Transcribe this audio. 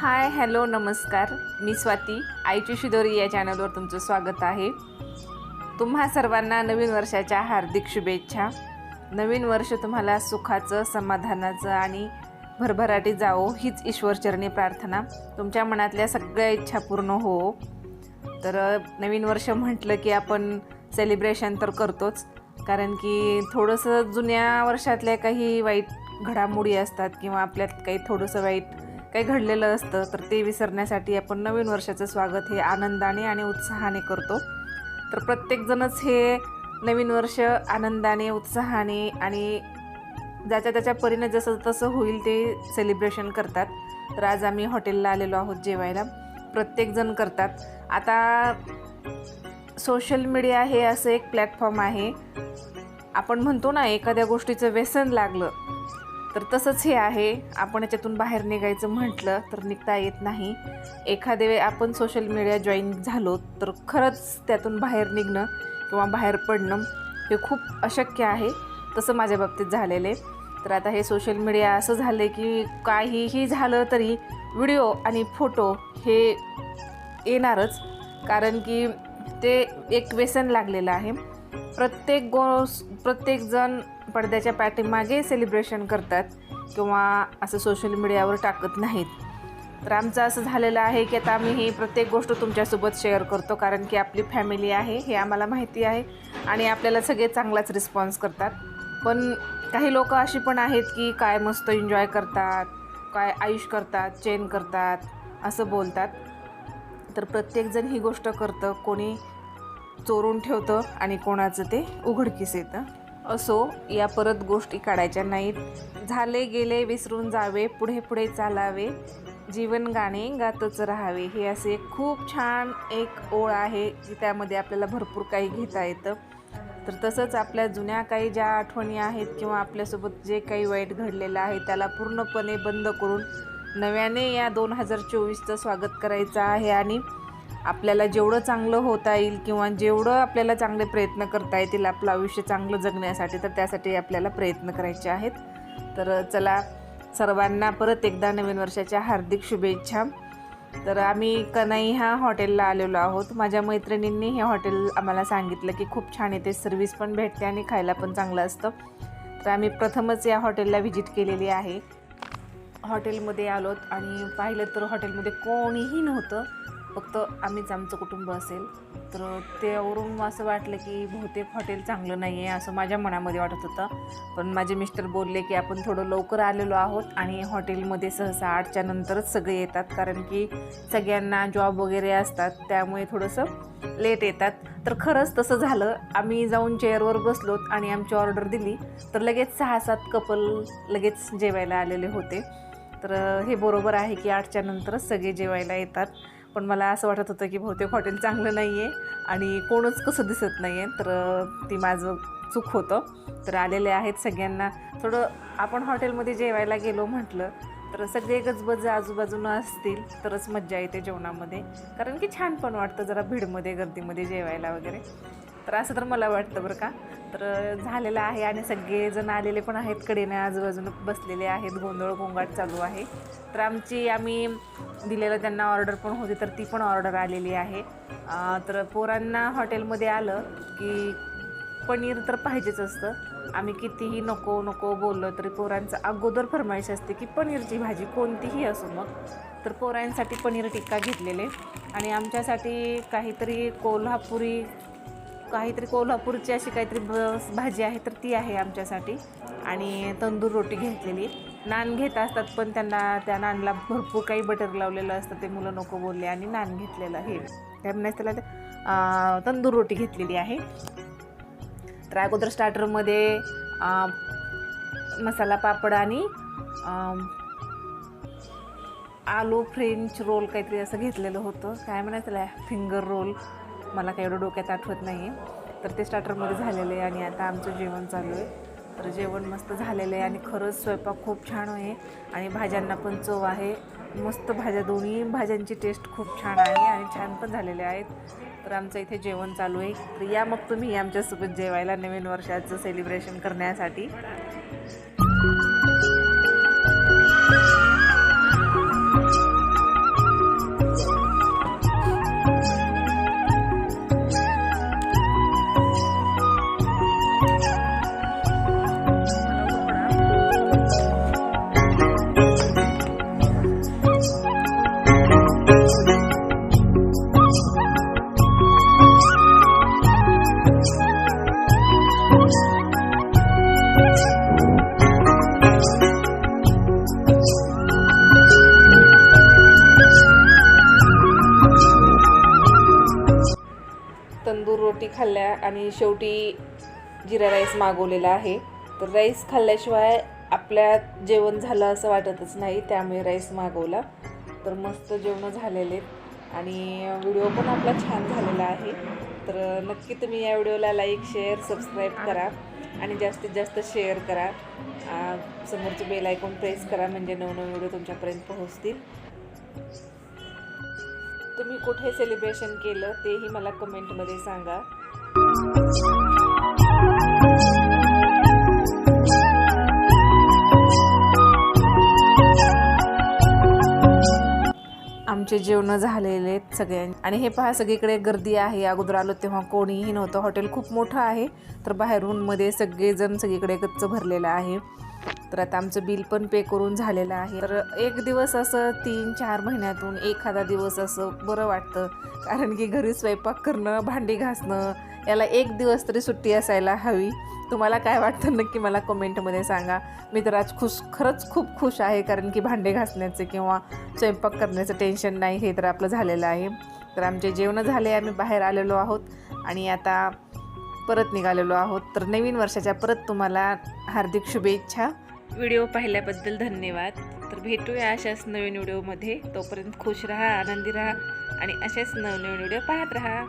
Hi hello नमस्कार. मी स्वाती. आईची शिदोरी या चॅनलवर तुमचं स्वागत आहे. तुम्हा सर्वांना नवीन वर्षाच्या हार्दिक शुभेच्छा. नवीन वर्ष तुम्हाला सुखाचं समाधानाचं आणि भरभराटी जावो हीच ईश्वरचरणी प्रार्थना. तुमच्या मनातल्या सगळ्या इच्छा पूर्ण हो. तर नवीन वर्ष म्हटलं की आपण सेलिब्रेशन तर करतोच. कारण की थोडंसं जुन्या वर्षातल्या काही वाईट घडामोडी असतात किंवा आपल्यात काही थोडंसं वाईट काही घडलेलं असतं तर ते विसरण्यासाठी आपण नवीन वर्षाचं स्वागत हे आनंदाने आणि उत्साहाने करतो. तर प्रत्येकजणच हे नवीन वर्ष आनंदाने उत्साहाने आणि ज्याच्या त्याच्या परीने जसं तसं होईल ते सेलिब्रेशन करतात. तर आज आम्ही हॉटेलला आलेलो आहोत जेवायला. प्रत्येकजण करतात. आता सोशल मीडिया हे असं एक प्लॅटफॉर्म आहे. आपण म्हणतो ना एखाद्या गोष्टीचं व्यसन लागलं तर तसंच हे आहे. आपण याच्यातून बाहेर निघायचं म्हटलं तर निघता येत नाही. एखादे वेळ आपण सोशल मीडिया जॉईन झालो तर खरंच त्यातून बाहेर निघणं किंवा बाहेर पडणं हे खूप अशक्य आहे. तसं माझ्या बाबतीत झालेलं आहे. तर आता हे सोशल मीडिया असं झालं आहे की काहीही झालं तरी व्हिडिओ आणि फोटो हे येणारच. कारण की ते एक व्यसन लागलेलं आहे. प्रत्येक गो प्रत्येकजण पडद्याच्या पाठीमागे सेलिब्रेशन करतात किंवा असं सोशल मीडियावर टाकत नाहीत. तर आमचं असं झालेलं आहे की आता आम्ही ही प्रत्येक गोष्ट तुमच्यासोबत शेअर करतो कारण की आपली फॅमिली आहे हे आम्हाला माहिती आहे आणि आपल्याला सगळे चांगलाच रिस्पॉन्स करतात. पण काही लोक अशी पण आहेत की काय मस्त एन्जॉय करतात काय आयुष करतात चेन करतात असं बोलतात. तर प्रत्येकजण ही गोष्ट करतं कोणी चोरून ठेवतं आणि कोणाचं ते उघडकीस येतं. असो या परत गोष्टी काढायच्या नाहीत. झाले गेले विसरून जावे पुढे पुढे चालावे. जीवन गाणे गातच राहावे. हे असे खूप छान एक ओळ आहे की त्यामध्ये आपल्याला भरपूर काही घेता येतं. तर तसंच आपल्या जुन्या काही ज्या आठवणी आहेत किंवा आपल्यासोबत जे काही वाईट घडलेलं आहे त्याला पूर्णपणे बंद करून नव्याने या दोन हजार चोवीसचं स्वागत करायचं आहे. आणि आपल्याला जेवढं चांगलं होता येईल किंवा जेवढं आपल्याला चांगले प्रयत्न करता येतील आपलं आयुष्य चांगलं जगण्यासाठी तर त्यासाठी आपल्याला प्रयत्न करायचे आहेत. तर चला सर्वांना परत एकदा नवीन वर्षाच्या हार्दिक शुभेच्छा. तर आम्ही कनाई ह्या हॉटेलला आलेलो आहोत. माझ्या मैत्रिणींनी हे हॉटेल आम्हाला सांगितलं की खूप छान येते सर्विस पण भेटते आणि खायला पण चांगलं असतं. तर आम्ही प्रथमच या हॉटेलला व्हिजिट केलेली आहे. हॉटेलमध्ये आलोत आणि पाहिलं तर हॉटेलमध्ये कोणीही नव्हतं. फक्त आम्हीच आमचं कुटुंब असेल. तर त्यावरून असं वाटलं की बहुतेक हॉटेल चांगलं नाही आहे असं माझ्या मनामध्ये वाटत होतं. पण माझे मिस्टर बोलले की आपण थोडं लवकर आलेलो आहोत आणि हॉटेलमध्ये सहसा आठच्या नंतरच सगळे येतात. कारण की सगळ्यांना जॉब वगैरे असतात त्यामुळे थोडंसं लेट येतात. तर खरंच तसं झालं. आम्ही जाऊन चेअरवर बसलोत आणि आमची ऑर्डर दिली. तर लगेच सहा सात कपल लगेच जेवायला आलेले होते. तर हे बरोबर आहे की आठच्या नंतरच सगळे जेवायला येतात. पण मला असं वाटत होतं की बहुतेक हॉटेल चांगलं नाही आहे आणि कोणच कसं दिसत नाही आहे तर ती माझं चूक होतं. तर आलेले आहेत सगळ्यांना. थोडं आपण हॉटेलमध्ये जेवायला गेलो म्हटलं तर सगळे गजबज आजूबाजूनं असतील तरच मज्जा येते जेवणामध्ये. कारण की छान पण वाटतं जरा भीडमध्ये गर्दीमध्ये जेवायला वगैरे. तर असं तर मला वाटतं बरं का. तर झालेलं आहे आणि सगळेजण आलेले पण आहेत कडेने आजूबाजून बसलेले आहेत गोंधळ गोंगाट चालू आहे. तर आमची आम्ही दिलेलं त्यांना ऑर्डर पण होती तर ती पण ऑर्डर आलेली आहे. तर पोरांना हॉटेलमध्ये आलं की पनीर तर पाहिजेच असतं. आम्ही कितीही नको नको बोललो तरी पोरांचं अगोदर फरमाईश असते की पनीरची भाजी कोणतीही असो मग. तर पोरांसाठी पनीर टिक्का घेतलेले. आणि आमच्यासाठी काहीतरी कोल्हापुरी काहीतरी कोल्हापूरची अशी काहीतरी ब- भाजी आहे तर ती आहे आमच्यासाठी. आणि तंदूर रोटी घेतलेली. नान घेत असतात पण त्यांना त्या नानला भरपूर काही बटर लावलेलं असतं ते मुलं नको बोलले आणि नान घेतलेलं हे. त्यामुळे त्याला तंदूर रोटी घेतलेली आहे. तर अगोदर स्टार्टरमध्ये मसाला पापड आणि आलू फ्रेंच रोल काहीतरी असं घेतलेलं होतं. काय म्हणायचं फिंगर रोल मला काही एवढं डोक्यात आठवत नाही आहे. तर ते स्टार्टरमध्ये झालेलं आहे आणि आता आमचं जेवण चालू आहे. तर जेवण मस्त झालेलं आहे आणि खरंच स्वयंपाक खूप छान आहे आणि भाज्यांना पण चव आहे. मस्त भाज्या दोन्ही भाज्यांची टेस्ट खूप छान आहे आणि छान पण झालेले आहेत. तर आमचं इथे जेवण चालू आहे. तर या मग तुम्ही आमच्यासोबत जेवायला नवीन वर्षाचं सेलिब्रेशन करण्यासाठी. तंदूर रोटी खाल्ल्या आणि शेवटी जिरा राईस मागवलेला आहे. तर राईस खाल्ल्याशिवाय आपल्या जेवण झालं असं वाटतच नाही त्यामुळे राईस मागवला. तर मस्त जेवणं झालेले आणि व्हिडिओ पण आपला छान झालेला आहे. तर नक्की तुम्ही या व्हिडिओला लाईक शेअर सबस्क्राईब करा आणि जास्तीत जास्त शेअर करा. समोरचे बेल आयकॉन प्रेस करा म्हणजे नवनवीन व्हिडिओ तुमच्यापर्यंत पोहोचतील. तुम्ही कुठे सेलिब्रेशन केलं तेही मला कमेंटमध्ये सांगा. आमचे जेवणं झालेले आहेत सगळ्यां आणि हे पहा सगळीकडे गर्दी आहे. अगोदर आलो तेव्हा कोणीही नव्हतं. हॉटेल खूप मोठं आहे. तर बाहेरून मध्ये सगळेजण सगळीकडे गच्च भरलेलं आहे. तर आता आमचं बिल पण पे करून झालेलं आहे. तर एक दिवस असं तीन चार महिन्यातून एखादा दिवस असं बरं वाटतं. कारण की घरी स्वयंपाक करणं भांडी घासणं याला एक दिवस तरी सुट्टी असायला हवी. तुम्हाला काय वाटतं नक्की मला कमेंटमध्ये सांगा. मी तर आज खुश खरंच खूप खुश आहे कारण की भांडे घासण्याचे किंवा स्वयंपाक करण्याचं टेन्शन नाही हे तर आपलं झालेलं आहे. तर आमचे जेवणं झाले आम्ही बाहेर आलेलो आहोत आणि आता परत निघालेलो आहोत. तर नवीन वर्षाच्या परत तुम्हाला हार्दिक शुभेच्छा. व्हिडिओ पाहिल्याबद्दल धन्यवाद. तर भेटूया अशाच नवीन व्हिडिओमध्ये. तोपर्यंत खुश राहा आनंदी राहा आणि असेच नवनवीन व्हिडिओ पाहत राहा.